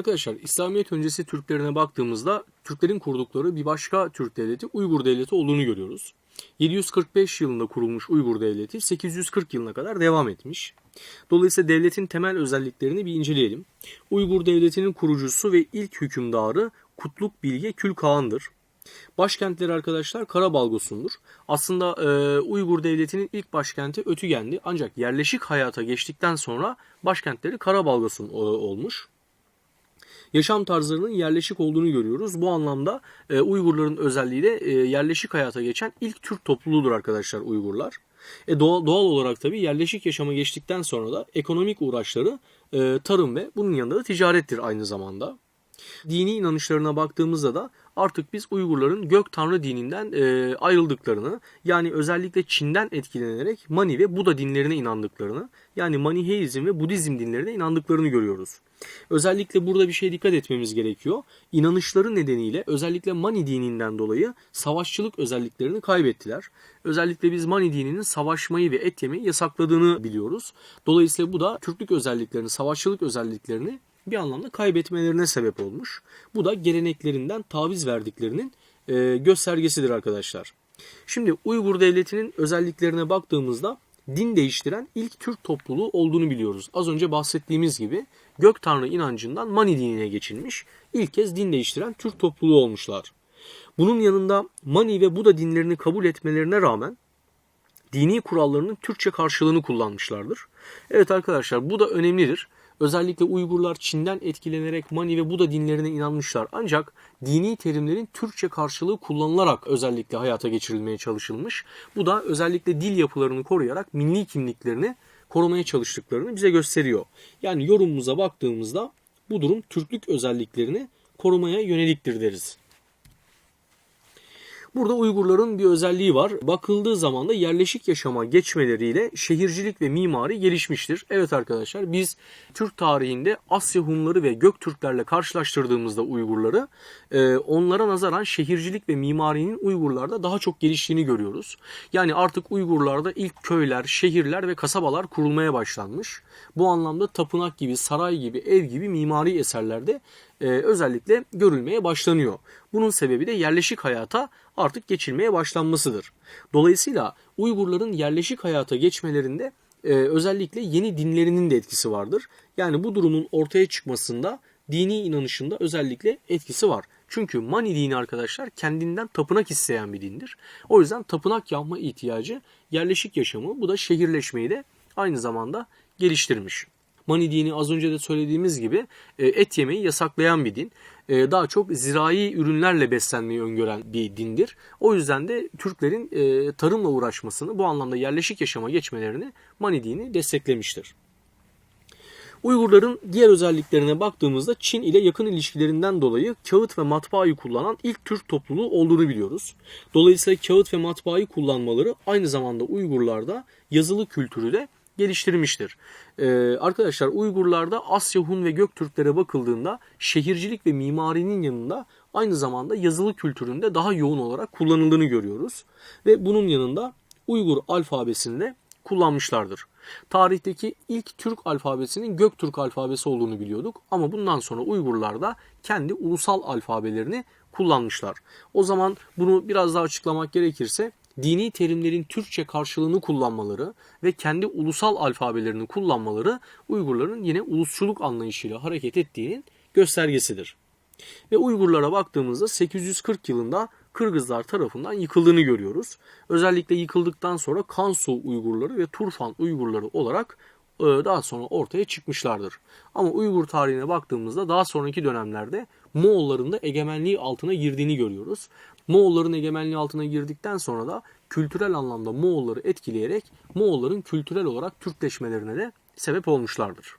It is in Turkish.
Arkadaşlar İslamiyet öncesi Türklerine baktığımızda Türklerin kurdukları bir başka Türk devleti Uygur devleti olduğunu görüyoruz. 745 yılında kurulmuş Uygur devleti 840 yılına kadar devam etmiş. Dolayısıyla devletin temel özelliklerini bir inceleyelim. Uygur devletinin kurucusu ve ilk hükümdarı Kutluk Bilge Külkağan'dır. Başkentleri arkadaşlar Karabalgosun'dur. Aslında e, Uygur Devleti'nin ilk başkenti Ötügen'di. Ancak yerleşik hayata geçtikten sonra başkentleri Karabalgosun olmuş. Yaşam tarzlarının yerleşik olduğunu görüyoruz. Bu anlamda e, Uygurların özelliği de e, yerleşik hayata geçen ilk Türk topluluğudur arkadaşlar Uygurlar. E, doğal, doğal olarak tabii yerleşik yaşama geçtikten sonra da ekonomik uğraşları e, tarım ve bunun yanında da ticarettir aynı zamanda. Dini inanışlarına baktığımızda da artık biz Uygurların gök tanrı dininden e, ayrıldıklarını yani özellikle Çin'den etkilenerek Mani ve Buda dinlerine inandıklarını yani Maniheizm ve Budizm dinlerine inandıklarını görüyoruz. Özellikle burada bir şeye dikkat etmemiz gerekiyor. İnanışları nedeniyle özellikle Mani dininden dolayı savaşçılık özelliklerini kaybettiler. Özellikle biz Mani dininin savaşmayı ve et yemeyi yasakladığını biliyoruz. Dolayısıyla bu da Türklük özelliklerini, savaşçılık özelliklerini bir anlamda kaybetmelerine sebep olmuş. Bu da geleneklerinden taviz verdiklerinin e, göstergesidir arkadaşlar. Şimdi Uygur Devleti'nin özelliklerine baktığımızda din değiştiren ilk Türk topluluğu olduğunu biliyoruz. Az önce bahsettiğimiz gibi gök tanrı inancından Mani dinine geçilmiş. İlk kez din değiştiren Türk topluluğu olmuşlar. Bunun yanında Mani ve Buda dinlerini kabul etmelerine rağmen dini kurallarının Türkçe karşılığını kullanmışlardır. Evet arkadaşlar bu da önemlidir. Özellikle Uygurlar Çin'den etkilenerek Mani ve Buda dinlerine inanmışlar. Ancak dini terimlerin Türkçe karşılığı kullanılarak özellikle hayata geçirilmeye çalışılmış. Bu da özellikle dil yapılarını koruyarak milli kimliklerini korumaya çalıştıklarını bize gösteriyor. Yani yorumumuza baktığımızda bu durum Türklük özelliklerini korumaya yöneliktir deriz. Burada Uygurların bir özelliği var. Bakıldığı zaman da yerleşik yaşama geçmeleriyle şehircilik ve mimari gelişmiştir. Evet arkadaşlar biz Türk tarihinde Asya Hunları ve Göktürklerle karşılaştırdığımızda Uygurları e, onlara nazaran şehircilik ve mimarinin Uygurlarda daha çok geliştiğini görüyoruz. Yani artık Uygurlarda ilk köyler, şehirler ve kasabalar kurulmaya başlanmış. Bu anlamda tapınak gibi, saray gibi, ev gibi mimari eserlerde e, özellikle görülmeye başlanıyor. Bunun sebebi de yerleşik hayata artık geçilmeye başlanmasıdır. Dolayısıyla Uygurların yerleşik hayata geçmelerinde e, özellikle yeni dinlerinin de etkisi vardır. Yani bu durumun ortaya çıkmasında dini inanışında özellikle etkisi var. Çünkü Mani dini arkadaşlar kendinden tapınak isteyen bir dindir. O yüzden tapınak yapma ihtiyacı yerleşik yaşamı bu da şehirleşmeyi de aynı zamanda geliştirmiş. Mani dini az önce de söylediğimiz gibi e, et yemeyi yasaklayan bir din. E, daha çok zirai ürünlerle beslenmeyi öngören bir dindir. O yüzden de Türklerin e, tarımla uğraşmasını bu anlamda yerleşik yaşama geçmelerini Mani dini desteklemiştir. Uygurların diğer özelliklerine baktığımızda Çin ile yakın ilişkilerinden dolayı kağıt ve matbaayı kullanan ilk Türk topluluğu olduğunu biliyoruz. Dolayısıyla kağıt ve matbaayı kullanmaları aynı zamanda Uygurlarda yazılı kültürü de geliştirmiştir. Ee, arkadaşlar Uygurlarda Asya Hun ve Göktürklere bakıldığında şehircilik ve mimarinin yanında aynı zamanda yazılı kültüründe daha yoğun olarak kullanıldığını görüyoruz. Ve bunun yanında Uygur alfabesini de kullanmışlardır. Tarihteki ilk Türk alfabesinin Göktürk alfabesi olduğunu biliyorduk ama bundan sonra Uygurlar da kendi ulusal alfabelerini kullanmışlar. O zaman bunu biraz daha açıklamak gerekirse dini terimlerin Türkçe karşılığını kullanmaları ve kendi ulusal alfabelerini kullanmaları Uygurların yine ulusçuluk anlayışıyla hareket ettiğinin göstergesidir. Ve Uygurlara baktığımızda 840 yılında Kırgızlar tarafından yıkıldığını görüyoruz. Özellikle yıkıldıktan sonra Kansu Uygurları ve Turfan Uygurları olarak e, daha sonra ortaya çıkmışlardır. Ama Uygur tarihine baktığımızda daha sonraki dönemlerde Moğolların da egemenliği altına girdiğini görüyoruz. Moğolların egemenliği altına girdikten sonra da kültürel anlamda Moğolları etkileyerek Moğolların kültürel olarak Türkleşmelerine de sebep olmuşlardır.